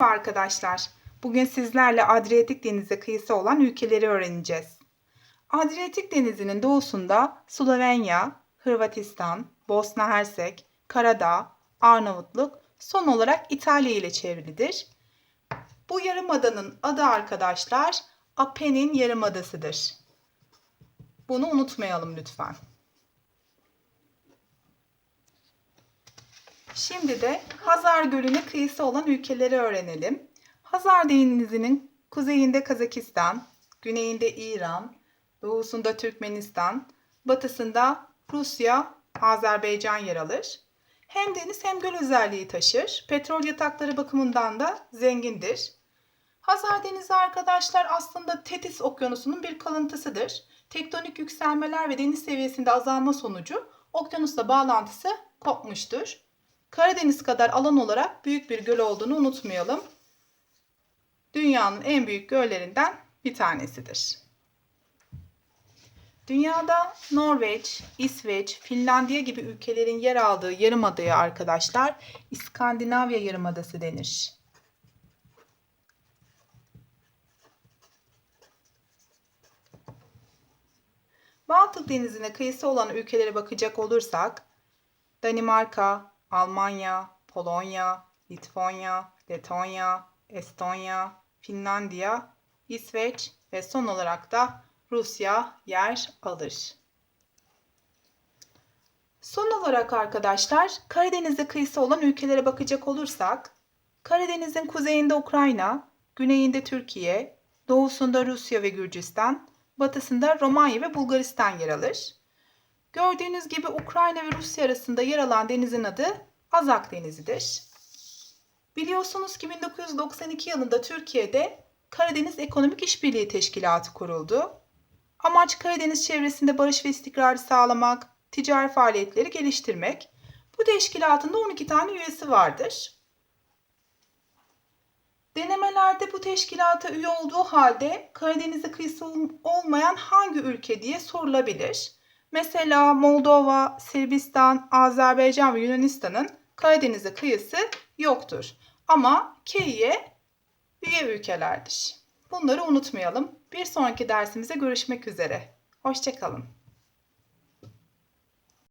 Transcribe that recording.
Merhaba arkadaşlar. Bugün sizlerle Adriyatik Denizi kıyısı olan ülkeleri öğreneceğiz. Adriyatik Denizi'nin doğusunda Slovenya, Hırvatistan, Bosna Hersek, Karadağ, Arnavutluk, son olarak İtalya ile çevrilidir. Bu yarımadanın adı arkadaşlar Apennin Yarımadası'dır. Bunu unutmayalım lütfen. Şimdi de Hazar Gölü'ne kıyısı olan ülkeleri öğrenelim. Hazar Denizi'nin kuzeyinde Kazakistan, güneyinde İran, doğusunda Türkmenistan, batısında Rusya, Azerbaycan yer alır. Hem deniz hem göl özelliği taşır. Petrol yatakları bakımından da zengindir. Hazar Denizi arkadaşlar aslında Tetis Okyanusu'nun bir kalıntısıdır. Tektonik yükselmeler ve deniz seviyesinde azalma sonucu okyanusla bağlantısı kopmuştur. Karadeniz kadar alan olarak büyük bir göl olduğunu unutmayalım. Dünyanın en büyük göllerinden bir tanesidir. Dünyada Norveç, İsveç, Finlandiya gibi ülkelerin yer aldığı yarımadaya arkadaşlar İskandinavya Yarımadası denir. Baltık Denizi'ne kıyısı olan ülkelere bakacak olursak Danimarka, Almanya, Polonya, Litvanya, Letonya, Estonya, Finlandiya, İsveç ve son olarak da Rusya yer alır. Son olarak arkadaşlar Karadeniz'e kıyısı olan ülkelere bakacak olursak Karadeniz'in kuzeyinde Ukrayna, güneyinde Türkiye, doğusunda Rusya ve Gürcistan, batısında Romanya ve Bulgaristan yer alır. Gördüğünüz gibi Ukrayna ve Rusya arasında yer alan denizin adı Azak Denizi'dir. Biliyorsunuz ki 1992 yılında Türkiye'de Karadeniz Ekonomik İşbirliği Teşkilatı kuruldu. Amaç Karadeniz çevresinde barış ve istikrarı sağlamak, ticari faaliyetleri geliştirmek. Bu teşkilatın da 12 tane üyesi vardır. Denemelerde bu teşkilata üye olduğu halde Karadeniz'e kıyısı olmayan hangi ülke diye sorulabilir. Mesela Moldova, Sırbistan, Azerbaycan ve Yunanistan'ın Karadeniz'e kıyısı yoktur. Ama Kİ'ye üye ülkelerdir. Bunları unutmayalım. Bir sonraki dersimize görüşmek üzere. Hoşçakalın.